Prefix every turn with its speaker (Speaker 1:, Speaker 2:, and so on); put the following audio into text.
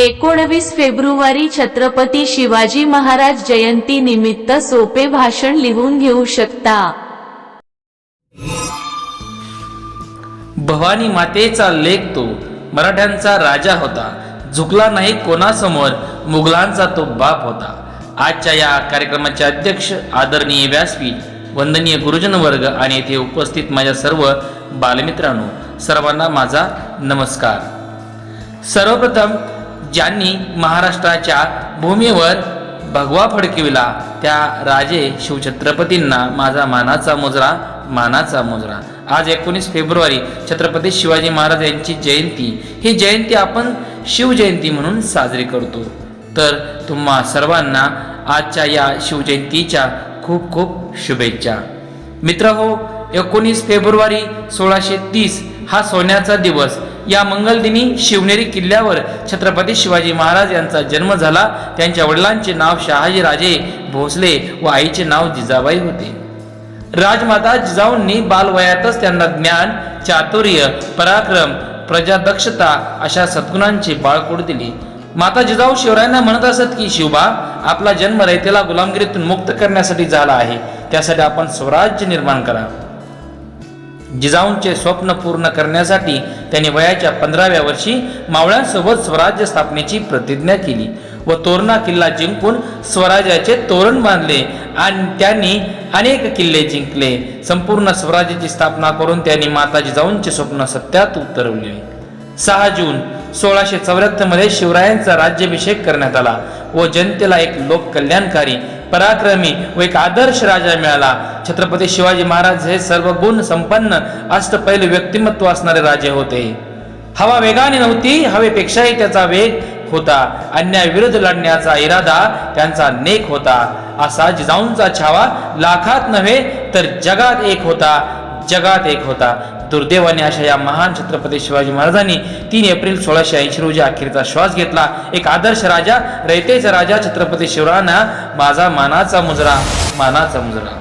Speaker 1: एकोणवीस फेब्रुवारी छत्रपती शिवाजी महाराज जयंती निमित्त सोपे भाषण लिहून घेऊ शकता.
Speaker 2: भवानी मातेचा लेख तो मराठ्यांचा राजा होता. झुकला नाही कोणासमोर मुघलांचा तो बाप होता. आजच्या या कार्यक्रमाचे अध्यक्ष आदरणीय व्यासपीठ वंदनीय गुरुजन वर्ग आणि येथे उपस्थित माझ्या सर्व बालमित्रांनो सर्वांना माझा नमस्कार. सर्वप्रथम ज्यांनी महाराष्ट्राच्या भूमीवर भगवा फडकविला त्या राजे शिवछत्रपतींना माझा मानाचा मुजरा मानाचा मुजरा. आज एकोणीस फेब्रुवारी छत्रपती शिवाजी महाराज यांची जयंती. ही जयंती आपण शिवजयंती म्हणून साजरी करतो. तर तुम्हा सर्वांना आजच्या या शिवजयंतीच्या खूप खूप शुभेच्छा. मित्र हो एकोणीस फेब्रुवारी सोळाशे तीस हा सोन्याचा दिवस. या मंगलदिनी शिवनेरी किल्ल्यावर छत्रपती शिवाजी महाराज यांचा जन्म झाला. त्यांच्या वडिलांचे नाव शहाजीराजे भोसले व आईचे नाव जिजाबाई होते. राजमाता जिजाऊंनी बालवयातच त्यांना ज्ञान चातुर्य पराक्रम प्रजादक्षता अशा सद्गुणांची बाळकोड दिली. माता जिजाऊ शिवरायांना म्हणत असत की शिवबा आपला जन्म रयतेला गुलामगिरीतून मुक्त करण्यासाठी झाला आहे. त्यासाठी आपण स्वराज्य निर्माण करा. जिजाऊंचे स्वप्न पूर्ण करण्यासाठी त्यांनी वयाच्या पंधराव्या वर्षी मावळ्यांसोबत स्वराज्य स्थापनेची प्रतिज्ञा केली व तोरणा किल्ला जिंकून स्वराज्याचे तोरण बांधले आणि त्यांनी अनेक किल्ले जिंकले. संपूर्ण स्वराज्याची स्थापना करून त्यांनी माता जिजाऊंचे स्वप्न सत्यात उतरवले. सहा जून सोळाशे चौऱ्याहत्तरमध्ये शिवरायांचा राज्याभिषेक करण्यात आला व जनतेला एक लोक कल्याणकारी पराक्रमी व एक आदर्श राजा मिळाला. छत्रपती शिवाजी महाराज हे सर्व गुण संपन्न अष्टपैलू व्यक्तिमत्व असणारे राजे होते. हवा वेगाने नव्हती हवेपेक्षाही त्याचा वेग होता. अन्याय विरुद्ध लढण्याचा इरादा त्यांचा नेक होता. असा जिजाऊंचा छावा लाखात नव्हे तर जगात एक होता जगात एक होता. दुर्दैवाने अशा या महान छत्रपती शिवाजी महाराजांनी तीन एप्रिल सोळाशे ऐंशी रोजी अखेरचा श्वास घेतला. एक आदर्श राजा रयतेचा राजा छत्रपती शिवरायांना माझा मानाचा मुजरा मानाचा मुजरा.